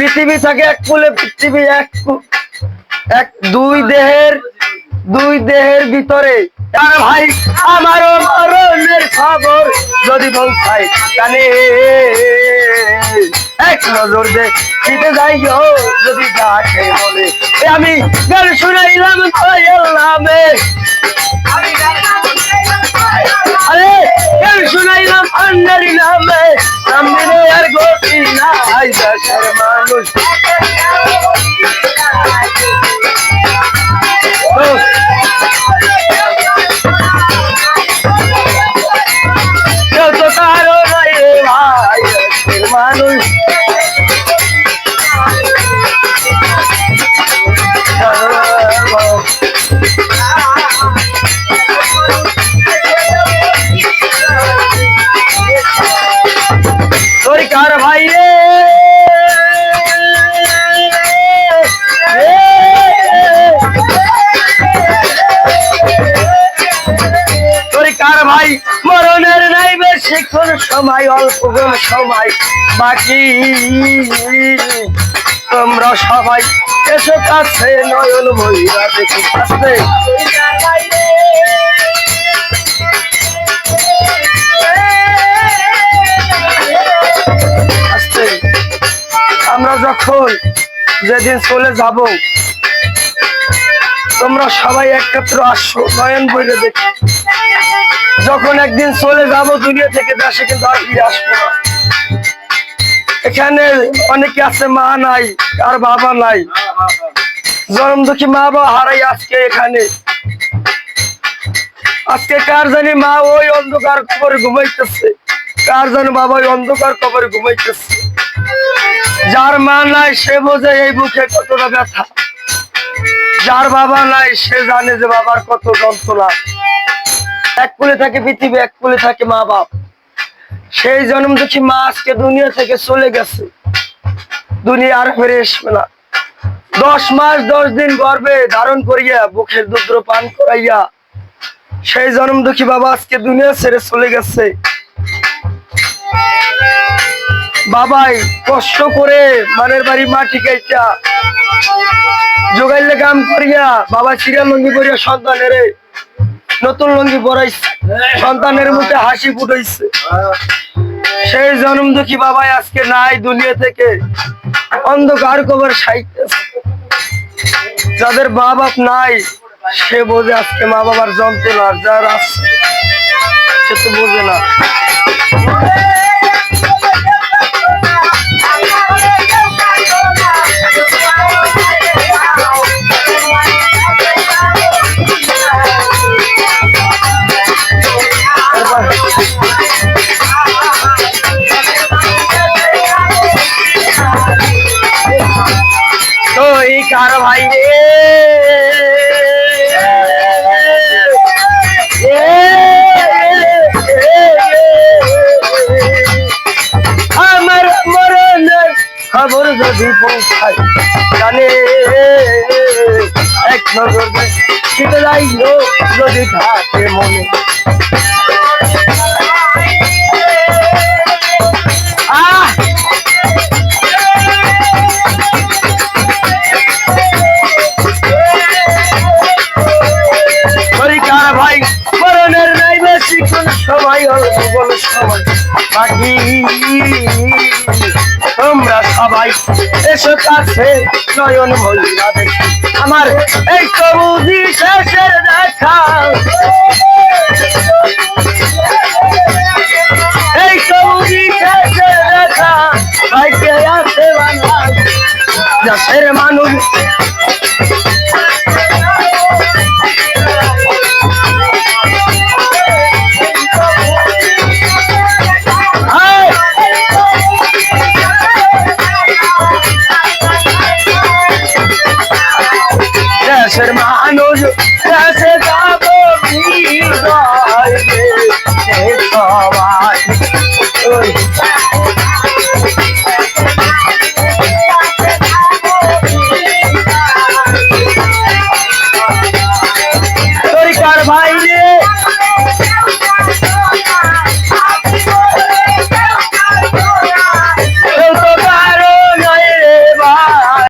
পৃথিবী থাকে এক কুলে পৃথিবী এক এক দুই দেহের দুই দেহের ভিতরে। আর ভাই, আমারও মরণের খবর যদি পৌঁছায় তাহলে এক নজর দে দিতে যাই গো যদি ডাকে বলে। আমি গান শুনাইলাম নামে আরে, গান শুনাইলাম আন্নারি নামে। দিলে আর নাই দেশের মানুষ। মরণের নাই বেশিক্ষণ সময়, অল্প কোন সময় বাকি। তোমরা সবাই এসো কাছে, নয়ন ভৈরা দেখি কাছে। আমরা যখন যেদিন চলে যাব তোমরা সবাই একত্র আসো, নয়ন বইলে দেখি। যখন একদিন চলে যাব দুনিয়া থেকে, দেশে কিন্তু আর ফিরে আসব না। এখানে অনেকে আছে, মা নাই, আর বাবা নাই। জন্ম দুঃখী মা বাবা হারাই আজকে এখানে। আজকে কার জানি মা ওই অন্ধকার কবরে ঘুমাইতেছে। কার জানি বাবা ওই অন্ধকার কবরে ঘুমাইতেছে। যার মা নাই, সে বোঝে এই বুকে কতটা ব্যথা। যার বাবা নাই, সে জানে যে বাবার কত যন্ত্রণা। এক কুলে থাকে পৃথিবী, এক কুলে থাকে মা বাপ। সেই জন্ম দুঃখী মা আজকে দুনিয়া থেকে চলে গেছে। দুনিয়া আর ফিরে আসবে না। দশ মাস, দশ দিন গর্বে ধারণ করিয়া বুকের দুধ পান করাইয়া, সেই জন্ম দুঃখী বাবা আজকে দুনিয়া ছেড়ে চলে গেছে। বাবাই কষ্ট করে মানের বাড়ি মাটি কাইটা যোগাইলে কাম করিয়া, বাবা চিরা লঙ্গি করিয়া সন্তানের নতুন লঙ্গি পরাইছে। সন্তানের মুখে হাসি ফুটাইছে। সেই জন্ম দুঃখী বাবাই আজকে নাই দুনিয়া থেকে। অন্ধকার কবর সাইতেছে যাদের মা বাপ নাই, সে বোঝে আজকে মা বাবার যন্ত্রণা যার আছে, সে তো বোঝে না। তো এই কার ভাই আমার মরণের খবর যদি পৌঁছায়, জানে এক নজর শীত যদি থাকে মনে। বাকি তোমরা সবাই এসো কাছে, নয়ন ভৈরা দেখি। আমার এই বুঝি শেষের দেখা। এই বুঝি শেষের দেখা। ভাইকে আছে বাংলা দেশের মানুষ। দেশের মানুষ দেশে যাব কি সবাই